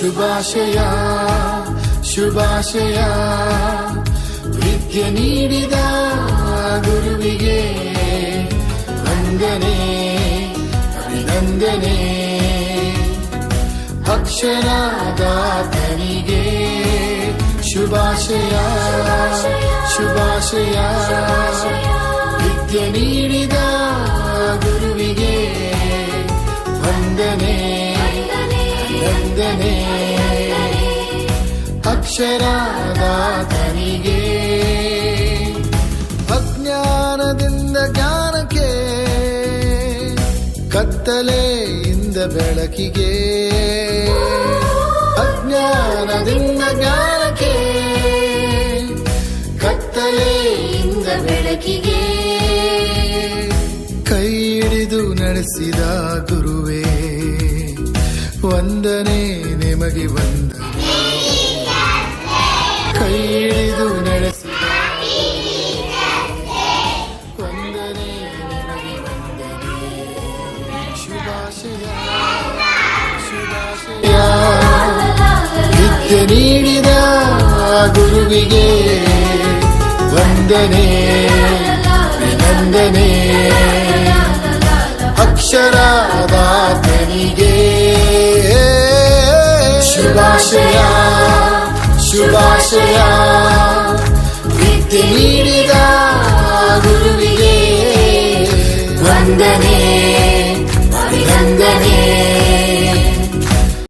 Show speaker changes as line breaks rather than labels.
ಶುಭಾಶಯ ಶುಭಾಶಯ. ವಿದ್ಯೆ ನೀಡಿದ ಗುರುವಿಗೆ ವಂದನೆ ಅಭಿನಂದನೆ. ಅಕ್ಷರಾದಾತನಿಗೆ ಶುಭಾಶಯ ಶುಭಾಶಯ. ವಿದ್ಯೆ ನೀಡಿದ ಅಕ್ಷರಾದಾತನಿಗೆ. ಅಜ್ಞಾನದಿಂದ ಜ್ಞಾನಕ್ಕೆ, ಕತ್ತಲೆಯಿಂದ ಬೆಳಕಿಗೆ. ಅಜ್ಞಾನದಿಂದ ಜ್ಞಾನಕ್ಕೆ, ಕತ್ತಲೆಯಿಂದ ಬೆಳಕಿಗೆ. ಕೈ ಹಿಡಿದು ನಡೆಸಿದ ಗುರುವೇ, ವಂದನೆ ನಿಮಗೆ ವಂದನೆ. ವಿದ್ಯೆ ನೀಡಿದ ಗುರುವಿಗೆ ವಂದನೆ ವಿನಂದನೆ ಅಕ್ಷರದಾತನಿಗೆ. ಶುಭಾಶಯ ಶುಭಾಶಯ. ವಿದ್ಯೆ ನೀಡಿದ ಗುರುವಿಗೆ ವಂದನೆ.